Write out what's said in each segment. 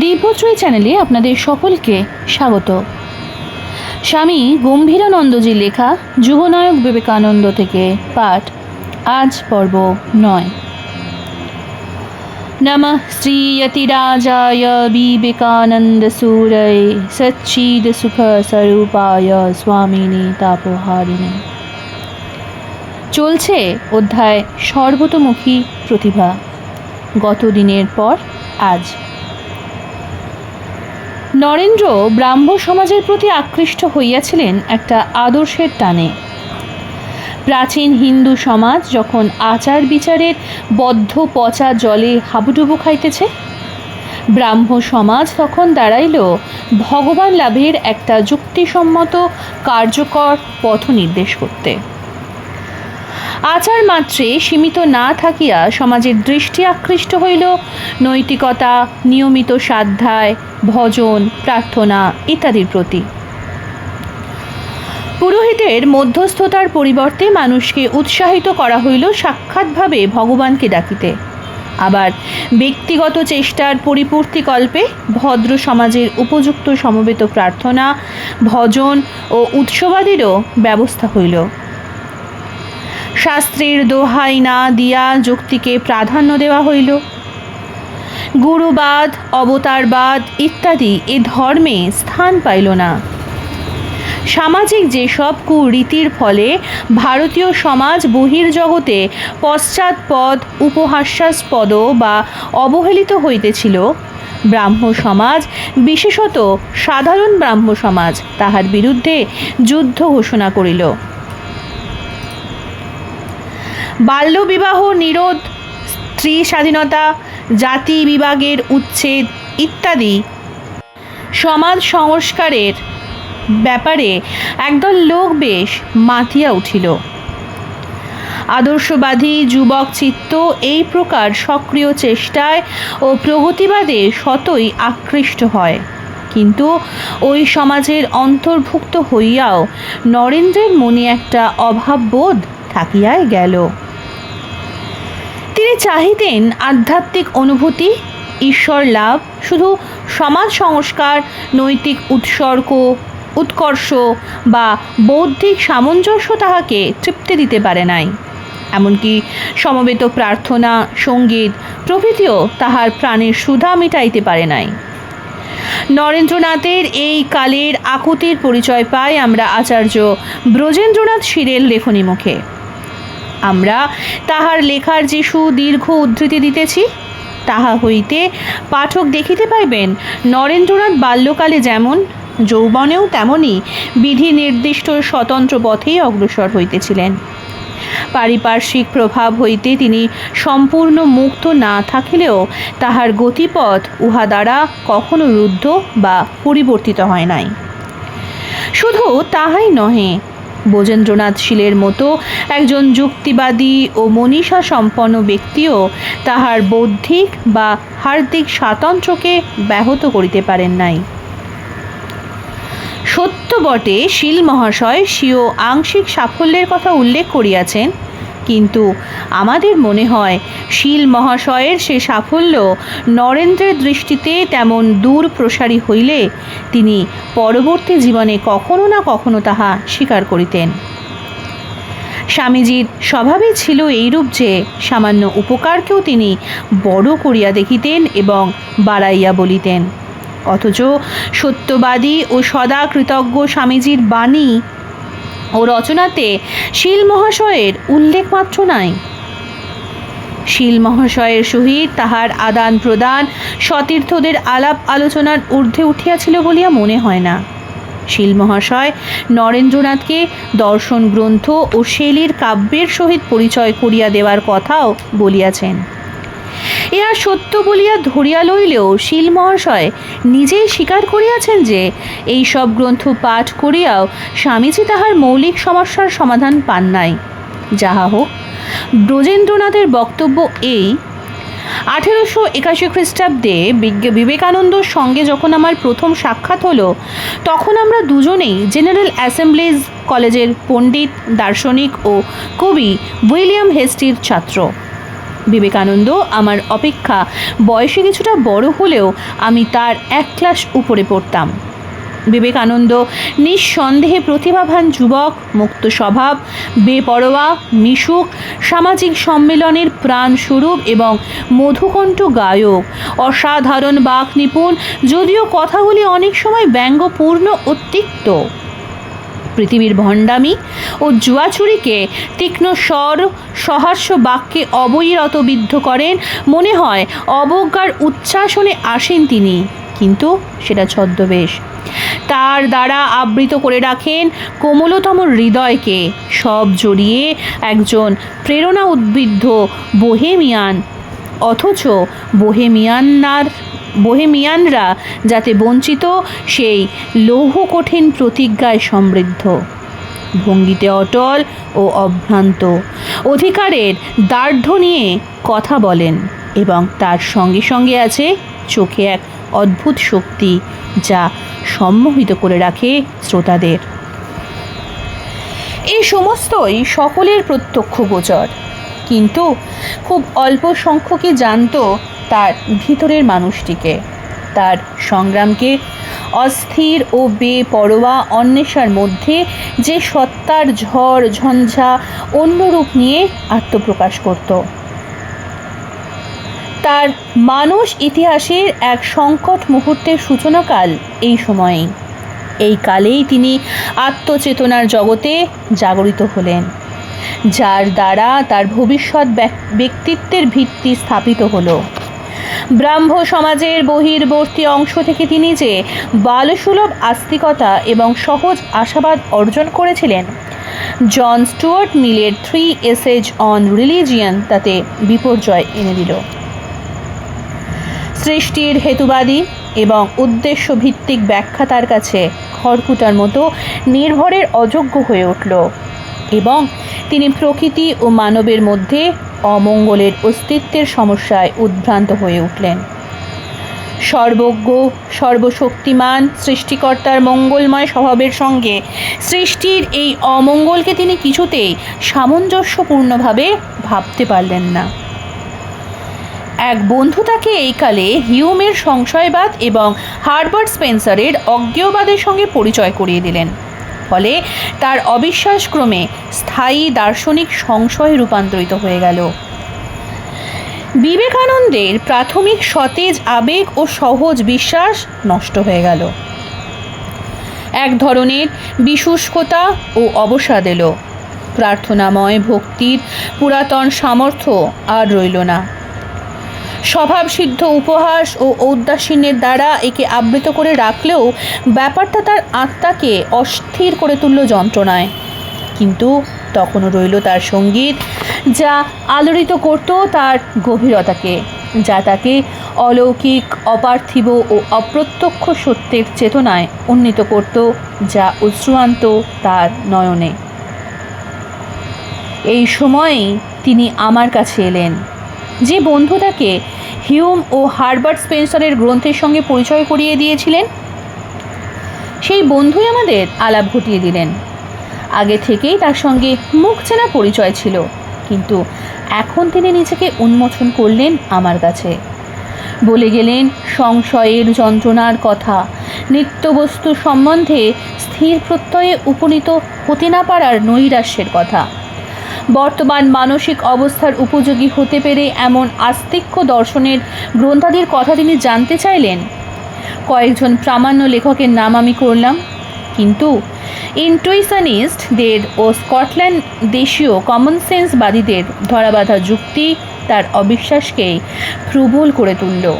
দিব্যত্রয়ী চ্যানেলে আপনাদের সকলকে স্বাগত। স্বামী গম্ভীরানন্দজির লেখা যুগনায়ক বিবেকানন্দ থেকে পাঠ আজ পর্ব নয়। নমঃ শ্রীয়তিরাজায় বিবেকানন্দসূরয় সচ্চিদ সুখ স্বরূপায় স্বামিনী তাপহারিণী। চলছে অধ্যায় সর্বতোমুখী প্রতিভা। গত দিনের পর আজ। নরেন্দ্র ব্রাহ্ম সমাজের প্রতি আকৃষ্ট হইয়াছিলেন একটা আদর্শের টানে। প্রাচীন হিন্দু সমাজ যখন আচার বিচারের বদ্ধ পচা জলে হাবুডুবু খাইতেছে, ব্রাহ্ম সমাজ তখন দাঁড়াইল ভগবান লাভের একটা যুক্তিসম্মত কার্যকর পথ নির্দেশ করতে। আচার মাত্রে সীমিত না থাকিয়া সমাজের দৃষ্টি আকৃষ্ট হইল, নৈতিকতা, নিয়মিত সাধ্যায় ভজন, প্রার্থনা ইত্যাদির প্রতি। পুরোহিতের মধ্যস্থতার পরিবর্তে মানুষকে উৎসাহিত করা হইল সাক্ষাৎভাবে ভগবানকে ডাকিতে। আবার ব্যক্তিগত চেষ্টার পরিপূর্তিকল্পে ভদ্র সমাজের উপযুক্ত সমবেত প্রার্থনা, ভজন ও উৎসবাদিরও ব্যবস্থা হইল। শাস্ত্রের দোহাই না দিয়া যুক্তিকে প্রাধান্য দেওয়া হইল। গুরুবাদ, অবতারবাদ ইত্যাদি এ ধর্মে স্থান পাইল না। সামাজিক যেসব কুরীতির ফলে ভারতীয় সমাজ বহির্জগতে পশ্চাৎপদ, উপহাস্যাস্পদ বা অবহেলিত হইতেছিল। ব্রাহ্ম সমাজ, বিশেষত সাধারণ ব্রাহ্ম সমাজ, তাহার বিরুদ্ধে যুদ্ধ ঘোষণা করিল। বাল্যবিবাহ, নিরোধ, স্ত্রী স্বাধীনতা, জাতি বিভাগের উচ্ছেদ ইত্যাদি সমাজ সংস্কারের ব্যাপারে একদল লোক বেশ মাতিয়া উঠিল। আদর্শবাদী যুবক চিত্ত এই প্রকার সক্রিয় চেষ্টায় ও প্রগতিবাদে শতই আকৃষ্ট হয়। কিন্তু ওই সমাজের অন্তর্ভুক্ত হইয়াও নরেন্দ্রের মনে একটা অভাববোধ থাকিয়াই গেল। তিনি চাহিতেন আধ্যাত্মিক অনুভূতি, ঈশ্বর লাভ, শুধু সমাজ সংস্কার, নৈতিক উৎসর্গ, উৎকর্ষ বা বৌদ্ধিক সামঞ্জস্য তাহাকে তৃপ্তি দিতে পারে নাই। এমনকি সমবেত প্রার্থনা, সংগীত প্রভৃতিও তাহার প্রাণের সুধা মিটাইতে পারে নাই। নরেন্দ্রনাথের এই কালের আকুতির পরিচয় পাই আমরা আচার্য ব্রজেন্দ্রনাথ শিরের লেখনী মুখে। আমরা তাহার লেখার যে সুদীর্ঘ উদ্ধৃতি দিতেছি, তাহা হইতে পাঠক দেখিতে পাইবেন, নরেন্দ্রনাথ বাল্যকালে যেমন, যৌবনেও তেমনই বিধি নির্দিষ্ট স্বতন্ত্র পথেই অগ্রসর হইতেছিলেন। পারিপার্শ্বিক প্রভাব হইতে তিনি সম্পূর্ণ মুক্ত না থাকিলেও তাহার গতিপথ উহা দ্বারা কখনো রুদ্ধ বা পরিবর্তিত হয় নাই। শুধু তাহাই নহে বোজেন্দ্রনাথ শীলের মতো একজন যুক্তিবাদী ও মনীষা সম্পন্ন ব্যক্তিও তাহার বৌদ্ধিক বা হার্দিক স্বাতন্ত্র্যকে ব্যাহত করিতে পারেন নাই। সত্য বটে শীল মহাশয় স্বীয় আংশিক সাফল্যের কথা উল্লেখ করিয়াছেন কিন্তু আমাদের মনে হয় শীল মহাশয়ের সে সাফল্য নরেন্দ্রের দৃষ্টিতে তেমন দূর প্রসারী হইলে তিনি পরবর্তী জীবনে কখনো না কখনো তাহা স্বীকার করিতেন। স্বামীজির স্বভাবে ছিল এইরূপ যে সামান্য উপকারকেও তিনি বড় করিয়া দেখিতেন এবং বাড়াইয়া বলিতেন। অথচ সত্যবাদী ও সদা কৃতজ্ঞ স্বামীজির বাণী ও রচনাতে শীল মহাশয়ের উল্লেখ মাত্র নাই। শীল মহাশয়ের সহিত তাহার আদান প্রদান সতীর্থদের আলাপ আলোচনার ঊর্ধ্বে উঠিয়াছিল বলিয়া মনে হয় না। শীল মহাশয় নরেন্দ্রনাথকে দর্শন গ্রন্থ ও শেলীর কাব্যের সহিত পরিচয় করিয়া দেওয়ার কথাও বলিয়াছেন। ইহা সত্য বলিয়া ধরিয়া লইলেও শীল মহাশয় নিজেই স্বীকার করিয়াছেন যে এই সব গ্রন্থ পাঠ করিয়াও স্বামীজি তাহার মৌলিক সমস্যার সমাধান পান নাই। যাহা হোক, ব্রজেন্দ্রনাথের বক্তব্য এই, আঠেরোশো একাশি খ্রিস্টাব্দে বিবেকানন্দর সঙ্গে যখন আমার প্রথম সাক্ষাৎ হলো, তখন আমরা দুজনেই জেনারেল অ্যাসেম্বলিজ কলেজের পণ্ডিত, দার্শনিক ও কবি উইলিয়াম হেস্টির ছাত্র। বিবেকানন্দ, আমার অপেক্ষা বয়সে কিছুটা বড় হলেও আমি তার এক ক্লাস উপরে পড়তাম। বিবেকানন্দ নিঃসন্দেহে প্রতিভাবান যুবক, মুক্ত স্বভাব, বেপরোয়া, মিশুক, সামাজিক সম্মেলনের প্রাণস্বরূপ এবং মধুকণ্ঠ গায়ক, অসাধারণ বাক নিপুণ, যদিও কথাগুলি অনেক সময় ব্যঙ্গপূর্ণ ও তিক্ত। পৃথিবীর ভণ্ডামি ও জুয়াছুরিকে তীক্ষ্ণ স্বর, সহাস্য বাক্যে অবৈরত বিদ্ধ করেন, মনে হয় অবজ্ঞার উচ্ছ্বাসনে আসেন তিনি, কিন্তু সেটা ছদ্মবেশ। তার দ্বারা আবৃত করে রাখেন কোমলতম হৃদয়কে, সব জড়িয়ে একজন প্রেরণা উদ্বিদ্ধ বোহেমিয়ান, অথচ বোহেমিয়ানার বোহেমিয়ানরা যাতে বঞ্চিত, সেই লৌহ কঠিন প্রতিজ্ঞায় সমৃদ্ধ। ভঙ্গিতে অটল ও অভ্রান্ত। অধিকারের দার্ঢ্য নিয়ে কথা বলেন এবং তার সঙ্গে সঙ্গে আছে চোখে এক অদ্ভুত শক্তি যা সম্মোহিত করে রাখে শ্রোতাদের। এই সমস্তই সকলের প্রত্যক্ষ গোচর। কিন্তু খুব অল্প সংখ্যকে জানতো তার ভিতরের মানুষটিকে। তার সংগ্রামকে অস্থির ও বেপরোয়া অন্বেষার মধ্যে যে সত্তার ঝড়, ঝঞ্ঝা অন্য রূপ নিয়ে আত্মপ্রকাশ করত। তার মানুষ ইতিহাসের এক সংকট মুহূর্তের সূচনাকাল এই সময়েই। এই কালেই তিনি আত্মচেতনার জগতে জাগরিত হলেন, যার দ্বারা তার ভবিষ্যৎ ব্যক- ব্যক্তিত্বের ভিত্তি স্থাপিত হলো। ব্রাহ্ম সমাজের বহির্বর্তী অংশ থেকে তিনি যে বালসুলভ আস্তিকতা এবং সহজ আশাবাদ অর্জন করেছিলেন, জন স্টুয়ার্ট মিলের থ্রি এসেজ অন রিলিজিয়ান তাতে বিপর্যয় এনে দিল। সৃষ্টির হেতুবাদী এবং উদ্দেশ্য ভিত্তিক ব্যাখ্যা তার কাছে খড়কুটার মতো নির্ভরের অযোগ্য হয়ে উঠল এবং তিনি প্রকৃতি ও মানবের মধ্যে অমঙ্গলের অস্তিত্বের সমস্যায় উদ্ভ্রান্ত হয়ে উঠলেন। সর্বজ্ঞ, সর্বশক্তিমান সৃষ্টিকর্তার মঙ্গলময় স্বভাবের সঙ্গে সৃষ্টির এই অমঙ্গলকে তিনি কিছুতেই সামঞ্জস্যপূর্ণভাবে ভাবতে পারলেন না। এক বন্ধু তাকে এই কালে হিউমের সংশয়বাদ এবং হার্বার্ট স্পেন্সারের অজ্ঞেয়বাদের সঙ্গে পরিচয় করিয়ে দিলেন। ফলে তার অবিশ্বাস ক্রমে স্থায়ী দার্শনিক সংশয়ে রূপান্তরিত হয়ে গেল। বিবেকানন্দের প্রাথমিক সতেজ আবেগ ও সহজ বিশ্বাস নষ্ট হয়ে গেল। এক ধরনের বিশুষ্কতা ও অবসাদ এলো। প্রার্থনাময় ভক্তির পুরাতন সামর্থ্য আর রইল না। স্বভাবসিদ্ধ উপহাস ও ঔদাসীন্যের দ্বারা একে আবৃত করে রাখলেও ব্যাপারটা তার আত্মাকে অস্থির করে তুলল যন্ত্রণায়। কিন্তু তখনও রইল তার সংগীত, যা আলোড়িত করত তার গভীরতাকে, যা তাকে অলৌকিক, অপার্থিব ও অপ্রত্যক্ষ সত্যের চেতনায় উন্নীত করত, যা অশ্রুয়ান্ত তার নয়নে। এই সময়েই তিনি আমার কাছে এলেন। যে বন্ধু তাকে হিউম ও হার্বার্ট স্পেন্সারের গ্রন্থের সঙ্গে পরিচয় করিয়ে দিয়েছিলেন, সেই বন্ধুই আমাদের আলাপ ঘটিয়ে দিলেন। আগে থেকেই তার সঙ্গে মুখ চেনা পরিচয় ছিল, কিন্তু এখন তিনি নিজেকে উন্মোচন করলেন আমার কাছে। বলে গেলেন, সংশয়ের যন্ত্রণার কথা, নিত্যবস্তু সম্বন্ধে স্থির প্রত্যয়ে উপনীত হতে না পারার নৈরাশ্যের কথা। বর্তমান মানসিক অবস্থার উপযোগী হতে পেরে এমন আস্তিক্য দর্শনের গ্রন্থাদির কথা তিনি জানতে চাইলেন। কয়েকজন প্রামাণ্য লেখকের নাম আমি করলাম। কিন্তু ইন্টুইশনিস্টদের ও স্কটল্যান্ড দেশীয় কমন সেন্সবাদীদের ধরাবাঁধা যুক্তি তার অবিশ্বাসকেই প্রবল করে তুলল।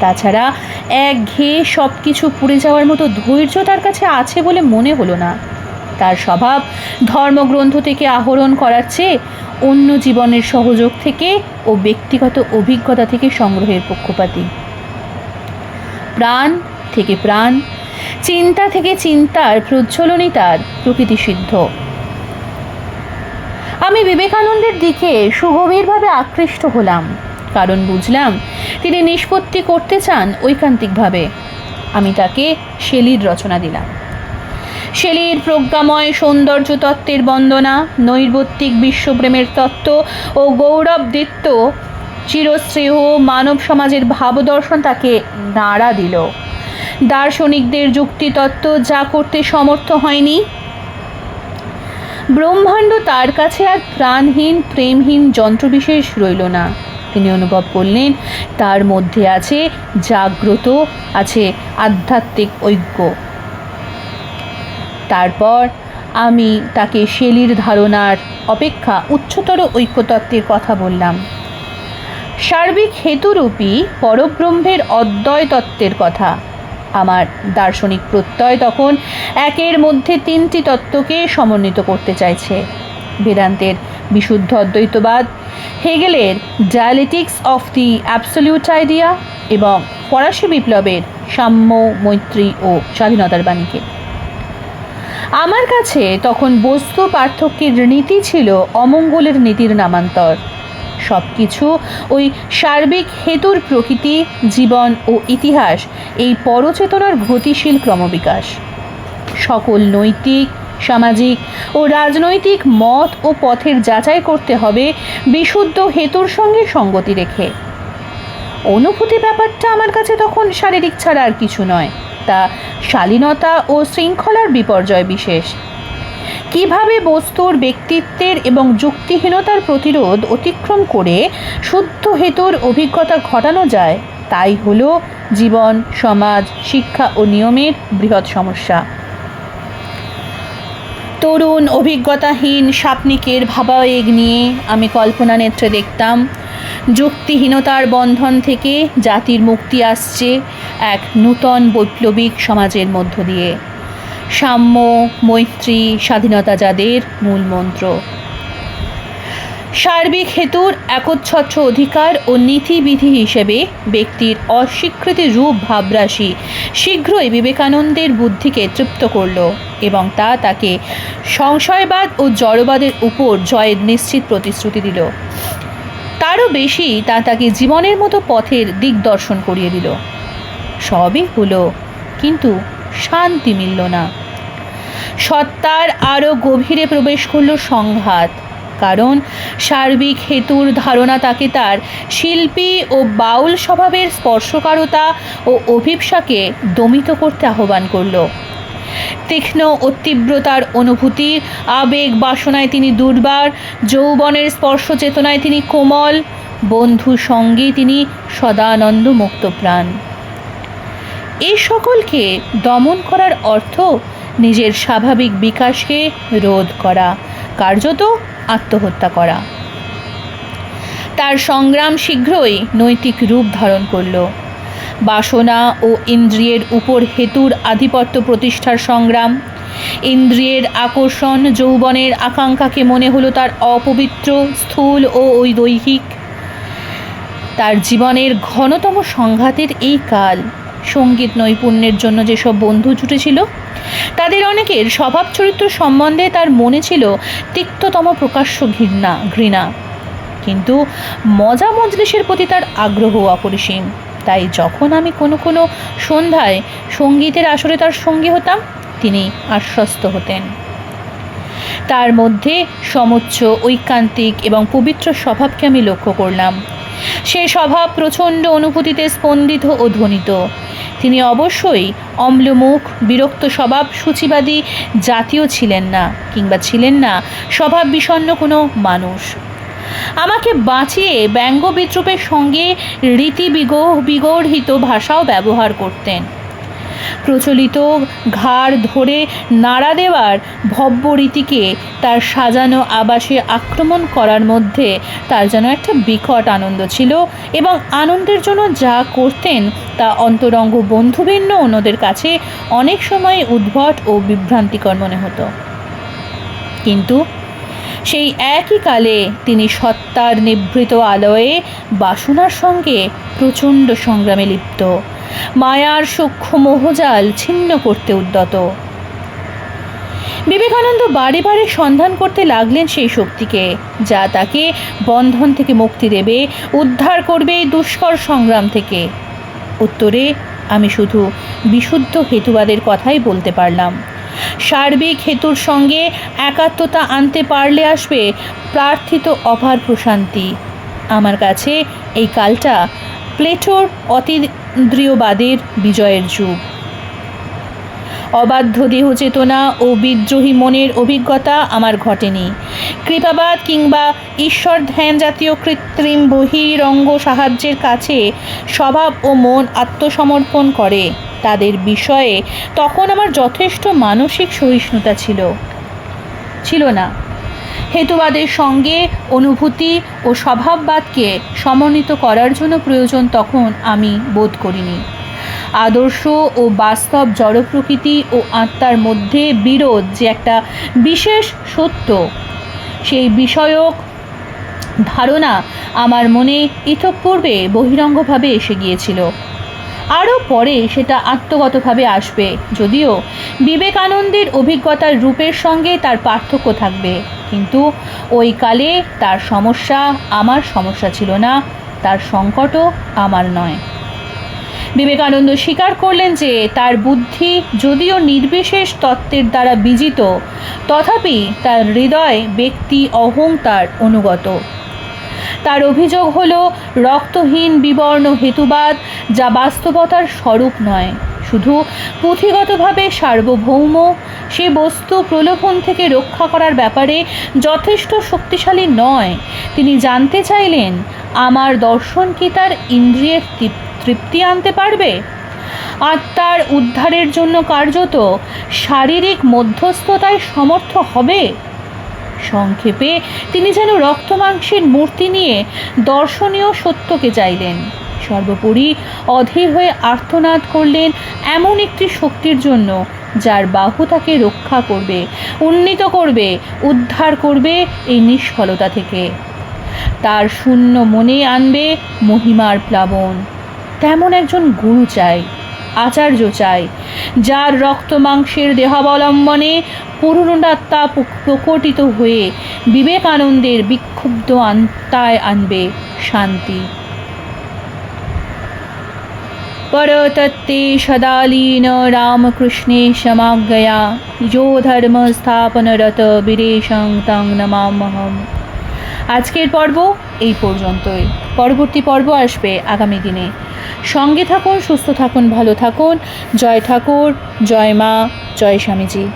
তাছাড়া এক ঘেয়ে সব কিছু পুড়ে যাওয়ার মতো ধৈর্য তার কাছে আছে বলে মনে হলো না। তার স্বভাব ধর্মগ্রন্থ থেকে আহরণ করার চেয়ে অন্য জীবনের সহযোগ থেকে ও ব্যক্তিগত অভিজ্ঞতা থেকে সংগ্রহের পক্ষপাতী। প্রাণ থেকে প্রাণ, চিন্তা থেকে চিন্তার প্রজ্বলনই তার প্রকৃতিসিদ্ধ আমি বিবেকানন্দের দিকে সুগভীরভাবে আকৃষ্ট হলাম, কারণ বুঝলাম তিনি নিষ্পত্তি করতে চান ঐকান্তিকভাবে। আমি তাকে শেলির রচনা দিলাম। শেলির প্রজ্ঞাময় সৌন্দর্য তত্ত্বের বন্দনা নৈর্বত্তিক বিশ্বপ্রেমের তত্ত্ব ও গৌরব গৌরবদিত্য চিরশ্রেহ মানব সমাজের ভাবদর্শন তাকে নাড়া দিল। দার্শনিকদের যুক্তিতত্ত্ব যা করতে সমর্থ হয়নি। ব্রহ্মাণ্ড তার কাছে আর প্রাণহীন, প্রেমহীন যন্ত্রবিশেষ রইল না। তিনি অনুভব করলেন, তার মধ্যে আছে জাগ্রত, আছে আধ্যাত্মিক ঐক্য। তারপর আমি তাকে শেলির ধারণার অপেক্ষা উচ্চতর ঐক্যতত্ত্বের কথা বললাম। সার্বিক হেতুরূপী পরব্রহ্মের অদ্বয় তত্ত্বের কথা। আমার দার্শনিক প্রত্যয় তখন একের মধ্যে তিনটি তত্ত্বকে সমন্বিত করতে চাইছে। বেদান্তের বিশুদ্ধ অদ্বৈতবাদ, হেগেলের dialectics of the absolute idea এবং ফরাসি বিপ্লবের সাম্য, মৈত্রী ও স্বাধীনতার বাণীকে। আমার কাছে তখন বস্তু পার্থক্যের নীতি ছিল অমঙ্গলের নীতির নামান্তর। সব কিছু ওই সার্বিক হেতুর প্রকৃতি, জীবন ও ইতিহাস, এই পরচেতনার গতিশীল ক্রমবিকাশ। সকল নৈতিক, সামাজিক ও রাজনৈতিক মত ও পথের যাচাই করতে হবে বিশুদ্ধ হেতুর সঙ্গে সঙ্গতি রেখে। অনুভূতি ব্যাপারটা আমার কাছে তখন শারীরিক ছাড়া আর কিছু নয়। তা শালীনতা ও শৃঙ্খলার বিপর্যয় বিশেষ। কীভাবে বস্তুর ব্যক্তিত্বের এবং যুক্তিহীনতার প্রতিরোধ অতিক্রম করে শুদ্ধ হেতুর অভিজ্ঞতা ঘটানো যায়, তাই হল জীবন, সমাজ, শিক্ষা ও নিয়মের বৃহৎ সমস্যা। তরুণ, অভিজ্ঞতাহীন সাপনিকের ভাবাবেগ নিয়ে আমি কল্পনা নেত্রে দেখতাম যুক্তিহীনতার বন্ধন থেকে জাতির মুক্তি আসছে এক নূতন বৈপ্লবিক সমাজের মধ্য দিয়ে। সাম্য, মৈত্রী, স্বাধীনতা যাদের মূল মন্ত্র। সার্বিক হেতুর একচ্ছত্র অধিকার ও নীতিবিধি হিসেবে ব্যক্তির অস্বীকৃতি রূপ ভাবরাশি শীঘ্রই বিবেকানন্দের বুদ্ধিকে তৃপ্ত করল এবং তা তাকে সংশয়বাদ ও জড়বাদের উপর জয়ের নিশ্চিত প্রতিশ্রুতি দিল। তারও বেশি তা তাকে জীবনের মতো পথের দিগদর্শন করিয়ে দিল। সবই হলো, কিন্তু শান্তি মিলল না। সত্তার আরও গভীরে প্রবেশ করল সংঘাত, কারণ সার্বিক হেতুর ধারণা তাকে তার শিল্পী ও বাউল স্বভাবের স্পর্শকারতা ও অভিপ্সাকে দমিত করতে আহ্বান করল। তীক্ষ্ণ ও তীব্রতার অনুভূতির আবেগ বাসনায় তিনি দুর্বার, যৌবনের স্পর্শ চেতনায় তিনি কোমল, বন্ধু সঙ্গে তিনি সদানন্দ মুক্ত প্রাণ এই সকলকে দমন করার অর্থ নিজের স্বাভাবিক বিকাশকে রোধ করা, কার্যত আত্মহত্যা করা। তার সংগ্রাম শীঘ্রই নৈতিক রূপ ধারণ করল। বাসনা ও ইন্দ্রিয়ের উপর হেতুর আধিপত্য প্রতিষ্ঠার সংগ্রাম। ইন্দ্রিয়ের আকর্ষণ যৌবনের আকাঙ্ক্ষাকে মনে হলো তার অপবিত্র, স্থূল ও ওই দৈহিক। তার জীবনের ঘনতম সংঘাতের এই কাল, সংগীত নৈপুণ্যের জন্য যেসব বন্ধু জুটেছিল, তাদের অনেকের স্বভাব চরিত্র সম্বন্ধে তার মনে ছিল তিক্ততম প্রকাশ্য ঘৃণা ঘৃণা। কিন্তু মজা মজলিসের প্রতি তার আগ্রহ অপরিসীম। তাই যখন আমি কোনো কোনো সন্ধ্যায় সঙ্গীতের আসরে তার সঙ্গী হতাম, তিনি আশ্বস্ত হতেন। তার মধ্যে সমুচ্চ, ঐকান্তিক এবং পবিত্র স্বভাবকে আমি লক্ষ্য করলাম। সে স্বভাব প্রচণ্ড অনুভূতিতে স্পন্দিত ও ধ্বনিত। তিনি অবশ্যই অম্লমুখ, বিরক্ত স্বভাব সূচিবাদী জাতীয় ছিলেন না কিংবা ছিলেন না স্বভাব বিষণ্ণ কোনো মানুষ। আমাকে বাঁচিয়ে ব্যঙ্গ বিদ্রুপের সঙ্গে রীতি বিগর্হিত ভাষাও ব্যবহার করতেন। প্রচলিত ঘাড় ধরে নাড়া দেওয়ার ভব্য রীতিকে তার সাজানো আবাসে আক্রমণ করার মধ্যে তার যেন একটা বিকট আনন্দ ছিল এবং আনন্দের জন্য যা করতেন তা অন্তরঙ্গ বন্ধুভিন্ন অন্যদের কাছে অনেক সময় উদ্ভট ও বিভ্রান্তিকর মনে হতো। কিন্তু সেই একই কালে তিনি সত্তার নিভৃত আলোয়ে বাসনার সঙ্গে প্রচণ্ড সংগ্রামে লিপ্ত। মায়ার সূক্ষ্ম মোহজাল ছিন্ন করতে উদ্যত। বিবেকানন্দ বারে বারে সন্ধান করতে লাগলেন সেই শক্তিকে, যা তাকে বন্ধন থেকে মুক্তি দেবে, উদ্ধার করবে দুষ্কর সংগ্রাম থেকে। উত্তরে, আমি শুধু বিশুদ্ধ হেতুবাদের কথাই বলতে পারলাম। সার্বিক হেতুর সঙ্গে একাত্মতা আনতে পারলে আসবে প্রার্থিত অভার প্রশান্তি। আমার কাছে এই কালটা প্লেটোর অতীন্দ্রিয়বাদের বিজয়ের যুগ। অবাধ্য দেহ চেতনা ও বিদ্রোহী মনের অভিজ্ঞতা আমার ঘটেনি। কৃপাবাদ কিংবা ঈশ্বর ধ্যান জাতীয় কৃত্রিম বহিরঙ্গ সাহায্যের কাছে স্বভাব ও মন আত্মসমর্পণ করে। তাদের বিষয়ে তখন আমার যথেষ্ট মানসিক সহিষ্ণুতা ছিল। ছিল না। হেতুবাদের সঙ্গে অনুভূতি ও স্বভাববাদকে সমন্বিত করার জন্য প্রয়োজন তখন আমি বোধ করিনি। আদর্শ ও বাস্তব জড় প্রকৃতি ও আত্মার মধ্যে বিরোধ যে একটা বিশেষ সত্য। সেই বিষয়ক ধারণা আমার মনে ইতঃপূর্বে বহিরঙ্গভাবে এসে গিয়েছিল। আরও পরে সেটা আত্মগতভাবে আসবে, যদিও বিবেকানন্দের অভিজ্ঞতার রূপের সঙ্গে তার পার্থক্য থাকবে। কিন্তু ওই কালে তার সমস্যা আমার সমস্যা ছিল না, তার সংকটও আমার নয়। বিবেকানন্দ স্বীকার করলেন যে তার বুদ্ধি যদিও নির্বিশেষ তত্ত্বের দ্বারা বিজিত, তথাপি তার হৃদয় ব্যক্তি অহংতার অনুগত। তার অভিযোগ হল, রক্তহীন বিবর্ণ হেতুবাদ যা বাস্তবতার স্বরূপ নয়, শুধু পুঁথিগতভাবে সার্বভৌম। সে বস্তু প্রলোভন থেকে রক্ষা করার ব্যাপারে যথেষ্ট শক্তিশালী নয়। তিনি জানতে চাইলেন, আমার দর্শন কি তার ইন্দ্রিয়ের তৃপ- তৃপ্তি আনতে পারবে? আত্মার উদ্ধারের জন্য কার্যত শারীরিক মধ্যস্থতায় সমর্থ হবে? সংক্ষেপে, তিনি যেন রক্তমাংসের মূর্তি নিয়ে দর্শনীয় সত্যকে চাইলেন। সর্বোপরি অধীর হয়ে আর্তনাদ করলেন এমন একটি শক্তির জন্য, যার বাহু তাকে রক্ষা করবে, উন্নীত করবে, উদ্ধার করবে এই নিষ্ফলতা থেকে। তার শূন্য মনে আনবে মহিমার প্লাবন। তেমন একজন গুরু চাই আচার্য চাই যার রক্ত মাংসের দেহাবলম্বনে পূর্ণাত্মা প- প্রকটিত হয়ে বিবেকানন্দের বিক্ষুব্ধ আত্মায় আনবে শান্তি परतत्ते सदालीन रामकृष्णे समाज्ञया जो ধর্ম স্থাপনরত বীরেশং তং নমামহম আজকের পর্ব এই পর্যন্তই। পরবর্তী পর্ব আসবে আগামী দিনে। সঙ্গে থাকুন, সুস্থ থাকুন, ভালো থাকুন। জয় ঠাকুর, জয় মা, জয় স্বামীজি।